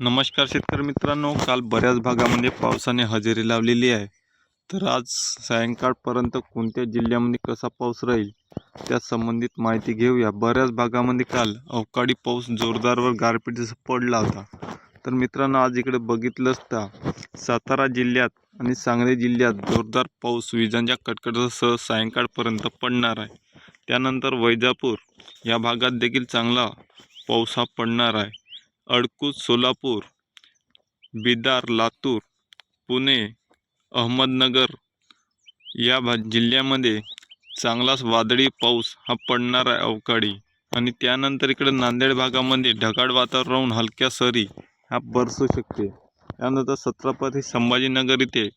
नमस्कार शेतकरी मित्रांनो काल बऱ्याच भागामध्ये पावसाने हजेरी लावलेली आहे. तर आज सायंकाळपर्यंत कोणत्या जिल्ह्यामध्ये कसा पाऊस राहील त्या संबंधित माहिती घेऊया. बऱ्याच भागामध्ये काल अवकाळी पाऊस जोरदारवर गारपीट जसं पडला होता. तर मित्रांनो आज इकडे बघितलं असता सातारा जिल्ह्यात आणि सांगली जिल्ह्यात जोरदार पाऊस विजांच्या कडकडाटासह सायंकाळपर्यंत पडणार आहे. त्यानंतर वैजापूर या भागात देखील चांगला पाऊस हा पडणार आहे. अडकूज सोलापूर बिदार लातूर पुणे अहमदनगर या भा जिल्ह्यामध्ये चांगलाच वादळी पाऊस हा पडणार आहे अवकाळी. आणि त्यानंतर इकडे नांदेड भागामध्ये ढगाळ वातावरण राहून हलक्या सरी हा बरसू शकते. त्यानंतर छत्रपती संभाजीनगर इथे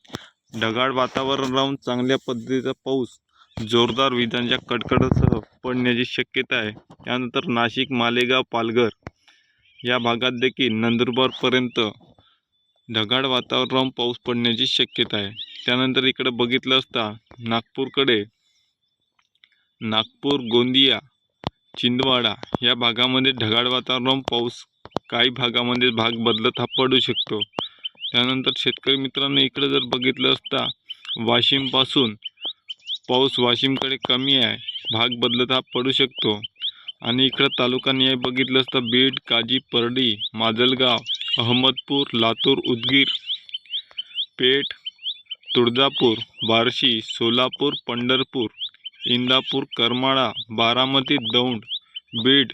ढगाळ वातावरण राहून चांगल्या पद्धतीचा पाऊस जोरदार विजांच्या कडकडासह पडण्याची शक्यता आहे. त्यानंतर नाशिक मालेगाव पालघर या भागात देखील नंदुरबारपर्यंत ढगाळ वातावरण पाऊस पडण्याची शक्यता आहे. त्यानंतर इकडे बघितलं असता नागपूरकडे नागपूर गोंदिया चिंदवाडा या भागामध्ये ढगाळ वातावरण पाऊस काही भागामध्ये भाग बदलत हा पडू शकतो. त्यानंतर शेतकरी मित्रांनो इकडे जर बघितलं असता वाशिमपासून पाऊस वाशिमकडे कमी आहे. भाग बदलत हा पडू शकतो. आणि इकडं तालुकांनी न्याय बघितलं असतं बीड काजी परडी माजलगाव अहमदपूर लातूर उदगीर पेठ तुळजापूर बार्शी सोलापूर पंढरपूर इंदापूर करमाळा बारामती दौंड बीड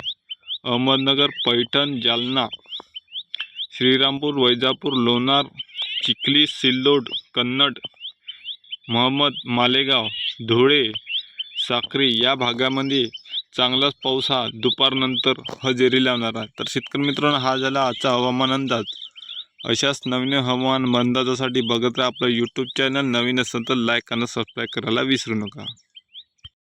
अहमदनगर पैठण जालना श्रीरामपूर वैजापूर लोणार चिखली सिल्लोड कन्नड महमद मालेगाव धुळे साक्री या भागामध्ये चांगलाच पाऊस हा दुपारनंतर हजेरी लावणार. आहे तर शेतकरी मित्रांनो हा झाला आजचा हवामान अंदाज. अशाच नवीन हवामान अंदाजासाठी बघत राहा आपलं यूट्यूब चॅनल नवीन असेल तर लाईक आणि सबस्क्राईब करायला विसरू नका.